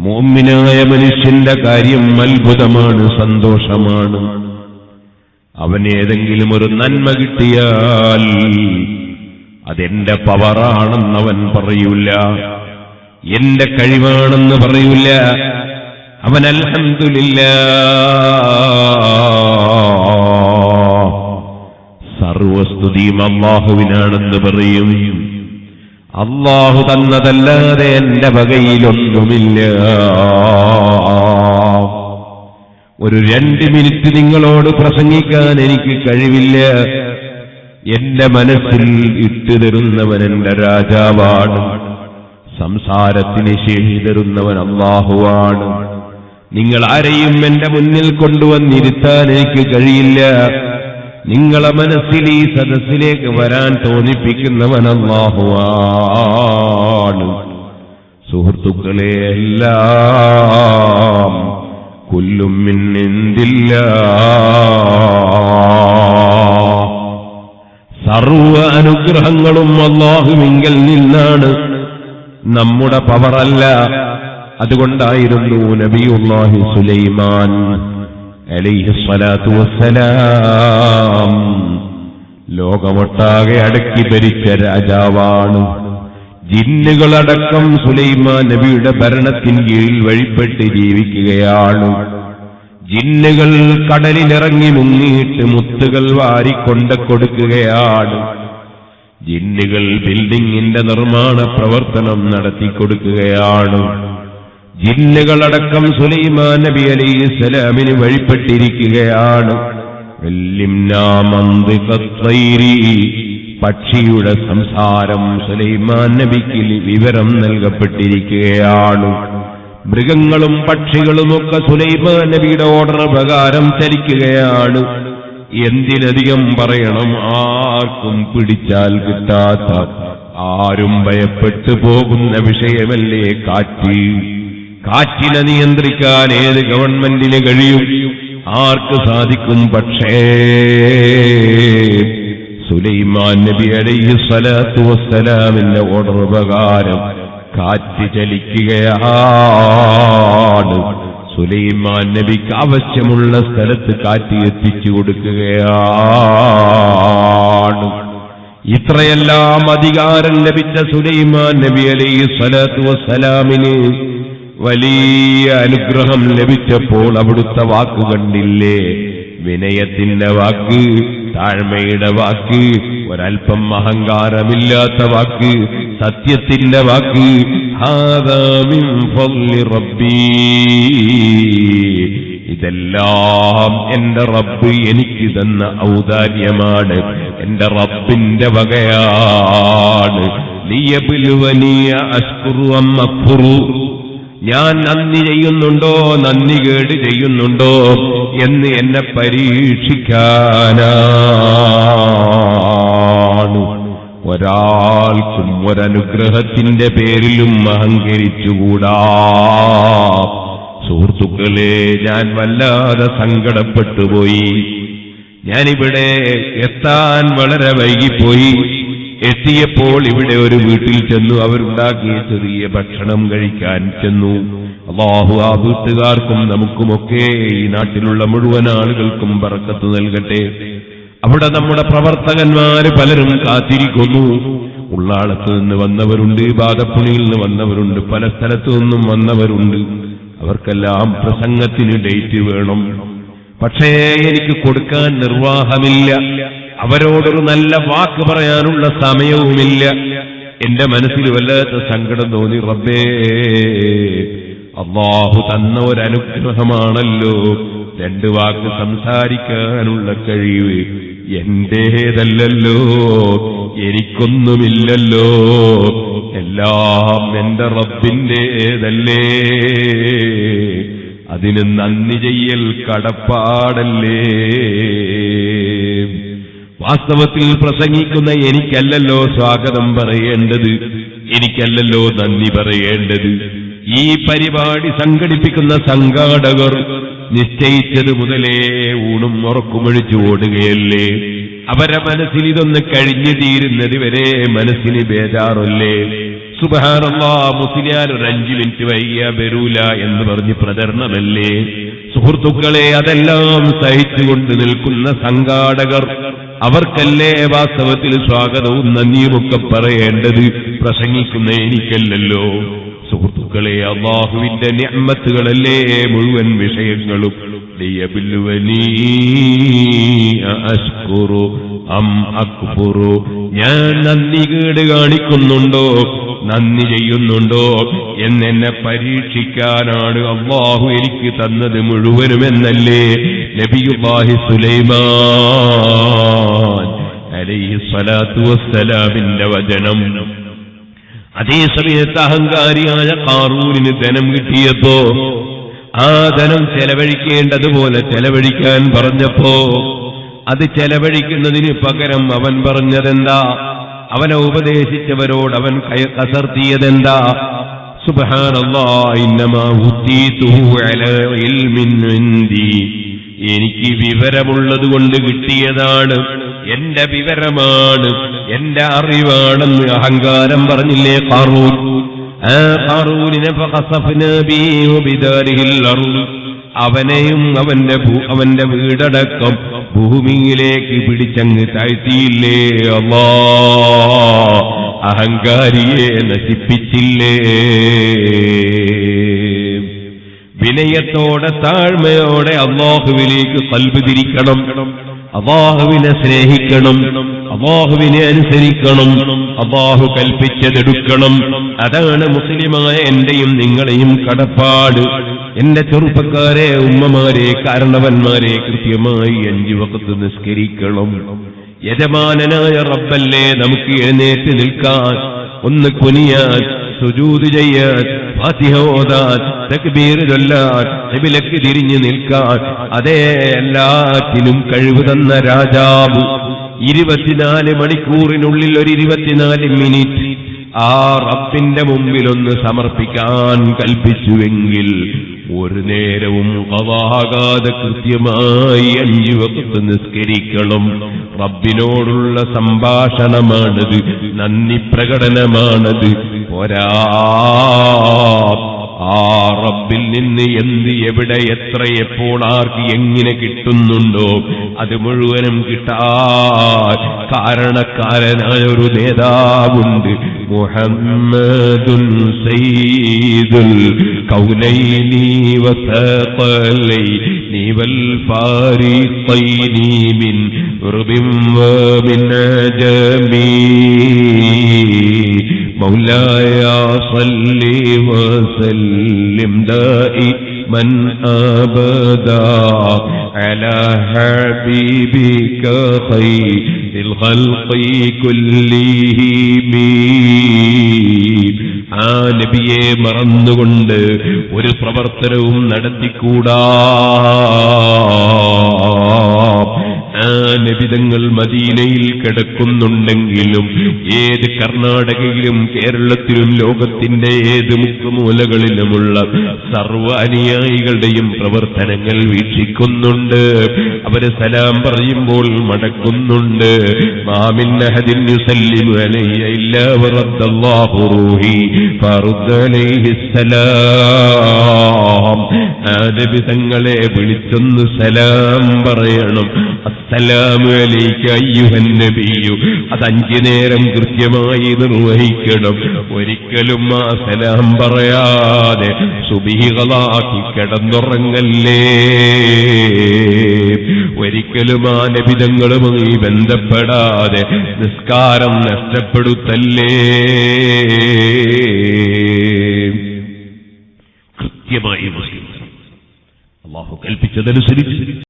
മോമിനായ മനുഷ്യന്റെ കാര്യം അത്ഭുതമാണ് സന്തോഷമാണ്. അവൻ ഏതെങ്കിലും ഒരു നന്മ കിട്ടിയാൽ അതെന്റെ പവറാണെന്നവൻ പറയൂല. എന്റെ കഴിവാണെന്ന് പറയൂല. അവൻ അൽഹന്തുലില്ല സർവസ്തുതിയും അള്ളാഹുവിനാണെന്ന് പറയും. അള്ളാഹു തന്നതല്ലാതെ എന്റെ വകയിലൊന്നുമില്ല. ഒരു രണ്ട് മിനിറ്റ് നിങ്ങളോട് പ്രസംഗിക്കാൻ എനിക്ക് കഴിവില്ല. എന്റെ മനസ്സിൽ ഇട്ടു തരുന്നവൻ എന്റെ രാജാവാണ്. സംസാരത്തിന് ശേഷി തരുന്നവൻ അള്ളാഹുവാണ് നിങ്ങൾ ആരെയും എന്റെ മുന്നിൽ കൊണ്ടുവന്നിരുത്താൻ എനിക്ക് കഴിയില്ല. നിങ്ങളെ മനസ്സിൽ ഈ സദസ്സിലേക്ക് വരാൻ തോന്നിപ്പിക്കുന്നവൻ അള്ളാഹുവാണ് സുഹൃത്തുക്കളെ എല്ലാം കൊല്ലും മിന്നിന്തില്ല. സർവ അനുഗ്രഹങ്ങളും അള്ളാഹുവിങ്കൽ നിന്നാണ്. നമ്മുടെ പവറല്ല. അതുകൊണ്ടായിരുന്നു നബിയുല്ലാഹി സുലൈമാൻ അലൈഹി സ്വലാത്തു വസ്സലാം. ലോകമൊട്ടാകെ അടക്കി ഭരിച്ച രാജാവാണ്. ജിന്നുകളടക്കം സുലൈമാൻ നബിയുടെ ഭരണത്തിൻ കീഴിൽ വഴിപ്പെട്ട് ജീവിക്കുകയാണ്. ജിന്നുകൾ കടലിലിറങ്ങി മുങ്ങിയിട്ട് മുത്തുകൾ വാരിക്കൊണ്ട് കൊടുക്കുകയാണ്. ജിന്നുകൾ ബിൽഡിങ്ങിന്റെ നിർമ്മാണ പ്രവർത്തനം നടത്തിക്കൊടുക്കുകയാണ്. ജിന്നുകളടക്കം സുലൈമാൻ നബി അലൈഹി സ്വലാമിന് വഴിപ്പെട്ടിരിക്കുകയാണ്. പക്ഷിയുടെ സംസാരം സുലൈമാൻ നബിക്ക് വിവരം നൽകപ്പെട്ടിരിക്കുകയാണ്. മൃഗങ്ങളും പക്ഷികളുമൊക്കെ സുലൈമാൻ നബിയുടെ ഓർഡർ പ്രകാരം ചലിക്കുകയാണ്. എന്തിനധികം പറയണം ആർക്കും പിടിച്ചാൽ കിട്ടാത്ത ആരും ഭയപ്പെട്ടു പോകുന്ന വിഷയമല്ലേ കാറ്റ്? കാറ്റിനെ നിയന്ത്രിക്കാൻ ഏത് ഗവൺമെന്റിന് കഴിയും? ആർക്ക് സാധിക്കും പക്ഷേ? സുലൈമാൻ നബി അലൈഹി സ്വലാത്തു വസ്സലാമിന്റെ ഓർഡർ പ്രകാരം കാറ്റ് ചലിക്കുകയാണ്. സുലൈമാൻ നബിക്ക് ആവശ്യമുള്ള സ്ഥലത്ത് കാറ്റ് എത്തിച്ചു കൊടുക്കുകയാണ്. ഇത്രയെല്ലാം അധികാരം ലഭിച്ച സുലൈമാൻ നബി അലൈഹി സ്വലാത്തു വസ്സലാമിന് വലിയ അനുഗ്രഹം ലഭിച്ചപ്പോൾ അവിടുത്തെ വാക്ക് കണ്ടില്ലേ? വിനയത്തിന്റെ വാക്ക് താഴ്മയുടെ വാക്ക് ഒരൽപ്പം അഹങ്കാരമില്ലാത്ത വാക്ക് സത്യത്തിന്റെ വാക്ക്. ഫضل ഇതെല്ലാം എന്റെ റബ്ബ് എനിക്ക് തന്ന ഔദാര്യമാണ്. എന്റെ റബ്ബിന്റെ വകയാണ്. ലിയബിലുവനിയ അഷ്കുറു അമ്മഫുറു ഞാൻ നന്ദി ചെയ്യുന്നുണ്ടോ? നന്ദി കേട് ചെയ്യുന്നുണ്ടോ? എന്ന് എന്നെ പരീക്ഷിക്കാനാണ്. ഒരാൾക്കും ഒരനുഗ്രഹത്തിന്റെ പേരിലും അഹങ്കരിച്ചുകൂടാ. സുഹൃത്തുക്കളെ ഞാൻ വല്ലാതെ സങ്കടപ്പെട്ടുപോയി. ഞാനിവിടെ എത്താൻ വളരെ വൈകിപ്പോയി. എത്തിയപ്പോൾ ഇവിടെ ഒരു വീട്ടിൽ ചെന്നു അവരുണ്ടാക്കിയ ചെറിയ ഭക്ഷണം കഴിക്കാൻ ചെന്നു. അള്ളാഹു ആ വീട്ടുകാർക്കും നമുക്കുമൊക്കെ ഈ നാട്ടിലുള്ള മുഴുവൻ ആളുകൾക്കും പറക്കത്ത് നൽകട്ടെ. അവിടെ നമ്മുടെ പ്രവർത്തകന്മാര് പലരും കാത്തിരിക്കുന്നു. ഉള്ളാളത്ത് നിന്ന് വന്നവരുണ്ട് ബാധപ്പുണിയിൽ നിന്ന് വന്നവരുണ്ട് പല സ്ഥലത്തു നിന്നും വന്നവരുണ്ട്. അവർക്കെല്ലാം പ്രസംഗത്തിന് ഡേറ്റ് വേണം. പക്ഷേ എനിക്ക് കൊടുക്കാൻ നിർവാഹമില്ല. അവരോടൊരു നല്ല വാക്ക് പറയാനുള്ള സമയവുമില്ല. എന്റെ മനസ്സിൽ വല്ലാത്ത സങ്കടം തോന്നി റബ്ബേ അള്ളാഹു തന്ന ഒരനുഗ്രഹമാണല്ലോ. രണ്ട് വാക്ക് സംസാരിക്കാനുള്ള കഴിവ് എന്റേതല്ലല്ലോ. എനിക്കൊന്നുമില്ലല്ലോ. എല്ലാം എന്റെ റബ്ബിന്റേതല്ലേ. അതിന് നന്ദി ചെയ്യൽ കടപ്പാടല്ലേ? വാസ്തവത്തിൽ പ്രസംഗിക്കുന്ന എനിക്കല്ലല്ലോ സ്വാഗതം പറയേണ്ടത്. എനിക്കല്ലല്ലോ നന്ദി പറയേണ്ടത്. ഈ പരിപാടി സംഘടിപ്പിക്കുന്ന സംഘാടകർ നിശ്ചയിച്ചത് മുതലേ ഊണും ഉറക്കുമൊഴിച്ചു ഓടുകയല്ലേ? അവരെ മനസ്സിൽ ഇതൊന്ന് കഴിഞ്ഞു തീരുന്നത് വരെ മനസ്സിന് ബേജാറല്ലേ? സുബഹാനല്ലാ മുസ്ലിയാർ ഒരു അഞ്ചു മിനിറ്റ് വൈകിയ വരൂല എന്ന് പറഞ്ഞ് പ്രചരണമല്ലേ? സുഹൃത്തുക്കളെ അതെല്ലാം സഹിച്ചുകൊണ്ട് നിൽക്കുന്ന സംഘാടകർ അവർക്കല്ലേ വാസ്തവത്തിൽ സ്വാഗതവും നന്ദിയുമൊക്കെ പറയേണ്ടത്? പ്രസംഗിക്കുന്ന എനിക്കല്ലല്ലോ. സുഹൃത്തുക്കളെ അള്ളാഹുവിന്റെ ഞമ്മത്തുകളല്ലേ മുഴുവൻ വിഷയങ്ങളും ലിയബില്ലുവനീ അഷ്കുറു അം അക്ബുറു ഞാൻ നന്ദി കേട് കാണിക്കുന്നുണ്ടോ? നന്ദി ചെയ്യുന്നുണ്ടോ? എന്നെന്നെ പരീക്ഷിക്കാനാണ് അള്ളാഹു എനിക്ക് തന്നത് മുഴുവനുമെന്നല്ലേ നബിയുബാഹി സുലൈമാൻ അലൈഹി സ്വലാത്തു വസ്സലാമിന്റെ വചനം. അതേ സമയത്ത് അഹങ്കാരിയായ കാറൂരിന് ധനം കിട്ടിയപ്പോ ആ ധനം ചെലവഴിക്കേണ്ടതുപോലെ ചെലവഴിക്കാൻ പറഞ്ഞപ്പോ അത് ചെലവഴിക്കുന്നതിന് പകരം അവൻ പറഞ്ഞതെന്താ? അവനെ ഉപദേശിച്ചവരോട് അവൻ കസർത്തിയതെന്താ? എനിക്ക് വിവരമുള്ളത് കൊണ്ട് കിട്ടിയതാണ്. എന്റെ വിവരമാണ്. എന്റെ അറിവാണെന്ന് അഹങ്കാരം പറഞ്ഞില്ലേ കാറൂൻ അവനെയും അവന്റെ അവന്റെ വീടടക്കം ഭൂമിയിലേക്ക് പിടിച്ചങ്ങ് താഴ്ത്തിയില്ലേ? അമ്മാ അഹങ്കാരിയെ നശിപ്പിച്ചില്ലേ? വിനയത്തോടെ താഴ്മയോടെ അള്ളാഹുവിലേക്ക് കൽബ് തിരിക്കണം. അള്ളാഹുവിനെ സ്നേഹിക്കണം അള്ളാഹുവിനെ അനുസരിക്കണം അള്ളാഹു കൽപ്പിച്ചതെടുക്കണം. അതാണ് മുസ്ലിമായ എന്റെയും നിങ്ങളെയും കടപ്പാട്. എന്റെ ചെറുപ്പക്കാരെ ഉമ്മമാരെ കാരണവന്മാരെ കൃത്യമായി അഞ്ചു വക്കത്ത് നിസ്കരിക്കണം. യജമാനനായ റബ്ബല്ലേ നമുക്ക് എഴുന്നേറ്റ് നിൽക്കാൻ ഒന്ന് കുനിയാൻ സുജൂത് ചെയ്യാൻ ഫാത്തിഹ ഓതാൻ തക്ബീർ ചൊല്ലാൻ നബിലക്ക് തിരിഞ്ഞു നിൽക്കാൻ അതേ എല്ലാറ്റിനും കഴിവ് തന്ന രാജാവ്. ഇരുപത്തിനാല് മണിക്കൂറിനുള്ളിൽ ഒരു ഇരുപത്തിനാല് മിനിറ്റ് ആ റബ്ബിന്റെ മുമ്പിലൊന്ന് സമർപ്പിക്കാൻ കൽപ്പിച്ചുവെങ്കിൽ ഒരു നേരവും കവാകാതെ കൃത്യമായി അഞ്ചു വക്കത്ത് നിസ്കരിക്കണം. റബ്ബിനോടുള്ള സംഭാഷണമാണത് നന്ദി പ്രകടനമാണത്. പോരാ. ആ റബ്ബിൽ നിന്ന് എന്ത് എവിടെ എത്ര എപ്പോൾ ആർക്ക് എങ്ങനെ കിട്ടുന്നുണ്ടോ അത് മുഴുവനും കിട്ടാ കാരണക്കാരനായ ഒരു നേതാവുണ്ട്. محمد سيد الكونين وثاقلين والفارقين من عرب ومن عجم مولاي صل وسلم دائما أبدا على حبيبك خير الخلق كلهم. നബിയെ മറന്നുകൊണ്ട് ഒരു പ്രവർത്തനവും നടത്തിക്കൂടാ. നബിതങ്ങൾ മദീനയിൽ കിടക്കുന്നുണ്ടെങ്കിലും ഏത് കർണാടകയിലും കേരളത്തിലും ലോകത്തിന്റെ ഏത് മുക്കുമൂലകളിലുമുള്ള സർവ അനുയായികളുടെയും പ്രവർത്തനങ്ങൾ വീക്ഷിക്കുന്നുണ്ട്. അവർ സലാം പറയുമ്പോൾ മടക്കുന്നുണ്ട്. തങ്ങളെ വിളിച്ചൊന്ന് സലാം പറയണം. അസ്സലാമു അലൈക അയ്യുഹൻ നബിയു. നേരം കൃത്യമായി നിർവഹിക്കണം. ഒരിക്കലും ആ സലാം പറയാതെ സുബിഹികളാക്കി കിടന്നുറങ്ങല്ലേ? ഒരിക്കലും ആ നബിതങ്ങളുമായി ബന്ധപ്പെടാതെ നിസ്കാരം നഷ്ടപ്പെടുത്തല്ലേ? കൃത്യമായി അള്ളാഹു കൽപ്പിച്ചതനുസരിച്ച്